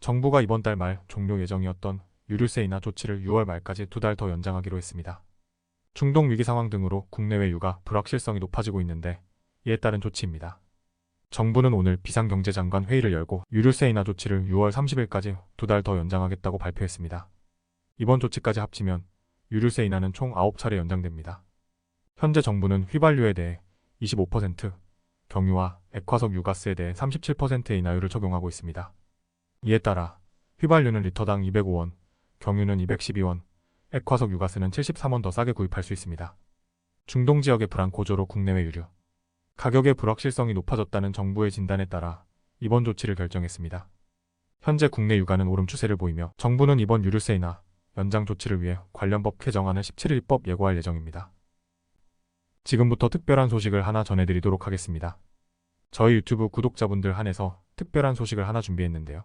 정부가 이번 달 말 종료 예정이었던 유류세 인하 조치를 6월 말까지 두 달 더 연장하기로 했습니다. 중동 위기 상황 등으로 국내외 유가 불확실성이 높아지고 있는데 이에 따른 조치입니다. 정부는 오늘 비상경제장관 회의를 열고 유류세 인하 조치를 6월 30일까지 두 달 더 연장하겠다고 발표했습니다. 이번 조치까지 합치면 유류세 인하는 총 9차례 연장됩니다. 현재 정부는 휘발유에 대해 25%, 경유와 액화석 유가스에 대해 37%의 인하율을 적용하고 있습니다. 이에 따라 휘발유는 리터당 205원, 경유는 212원, 액화석 유가스는 73원 더 싸게 구입할 수 있습니다. 중동 지역의 불안 고조로 국내외 유류 가격의 불확실성이 높아졌다는 정부의 진단에 따라 이번 조치를 결정했습니다. 현재 국내 유가는 오름 추세를 보이며 정부는 이번 유류세 인하 연장 조치를 위해 관련 법 개정안을 17일 입법 예고할 예정입니다. 지금부터 특별한 소식을 하나 전해드리도록 하겠습니다. 저희 유튜브 구독자분들 한해서 특별한 소식을 하나 준비했는데요.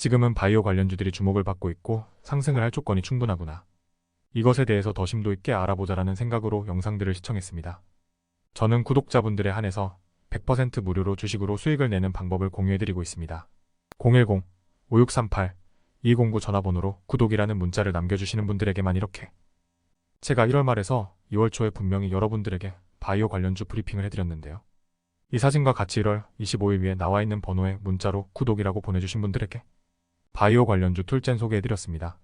지금은 바이오 관련주들이 주목을 받고 있고 상승을 할 조건이 충분하구나. 이것에 대해서 더 심도 있게 알아보자라는 생각으로 영상들을 시청했습니다. 저는 구독자분들에 한해서 100% 무료로 주식으로 수익을 내는 방법을 공유해드리고 있습니다. 010-5638-209 전화번호로 구독이라는 문자를 남겨주시는 분들에게만 이렇게 제가 1월 말에서 2월 초에 분명히 여러분들에게 바이오 관련주 브리핑을 해드렸는데요. 이 사진과 같이 1월 25일 위에 나와 있는 번호에 문자로 구독이라고 보내주신 분들에게 바이오 관련주 툴젠 소개해드렸습니다.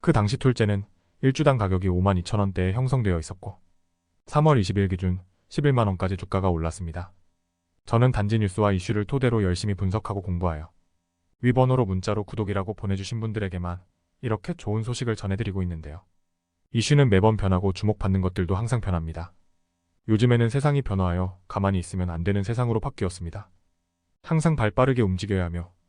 그 당시 툴젠은 1주당 가격이 52,000원대에 형성되어 있었고 3월 20일 기준 11만원까지 주가가 올랐습니다. 저는 단지 뉴스와 이슈를 토대로 열심히 분석하고 공부하여 위 번호로 문자로 구독이라고 보내주신 분들에게만 이렇게 좋은 소식을 전해드리고 있는데요. 이슈는 매번 변하고 주목받는 것들도 항상 변합니다. 요즘에는 세상이 변화하여 가만히 있으면 안 되는 세상으로 바뀌었습니다. 항상 발 빠르게 움직여야 하며